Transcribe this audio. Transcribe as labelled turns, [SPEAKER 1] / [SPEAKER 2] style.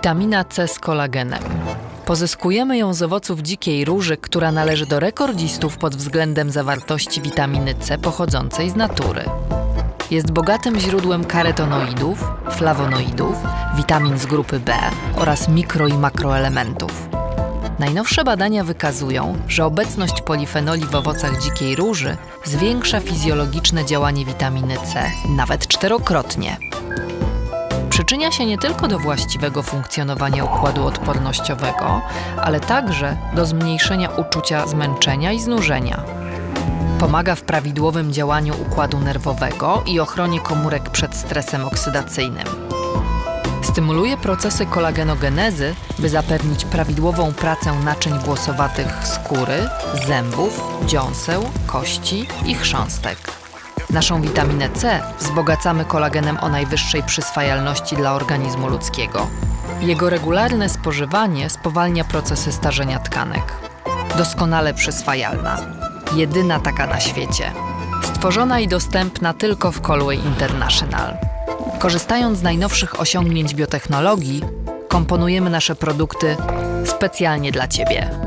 [SPEAKER 1] Witamina C z kolagenem. Pozyskujemy ją z owoców dzikiej róży, która należy do rekordzistów pod względem zawartości witaminy C pochodzącej z natury. Jest bogatym źródłem karetonoidów, flawonoidów, witamin z grupy B oraz mikro i makroelementów. Najnowsze badania wykazują, że obecność polifenoli w owocach dzikiej róży zwiększa fizjologiczne działanie witaminy C nawet czterokrotnie. Przyczynia się nie tylko do właściwego funkcjonowania układu odpornościowego, ale także do zmniejszenia uczucia zmęczenia i znużenia. Pomaga w prawidłowym działaniu układu nerwowego i ochronie komórek przed stresem oksydacyjnym. Stymuluje procesy kolagenogenezy, by zapewnić prawidłową pracę naczyń włosowatych skóry, zębów, dziąseł, kości i chrząstek. Naszą witaminę C wzbogacamy kolagenem o najwyższej przyswajalności dla organizmu ludzkiego. Jego regularne spożywanie spowalnia procesy starzenia tkanek. Doskonale przyswajalna. Jedyna taka na świecie. Stworzona i dostępna tylko w Colway International. Korzystając z najnowszych osiągnięć biotechnologii, komponujemy nasze produkty specjalnie dla Ciebie.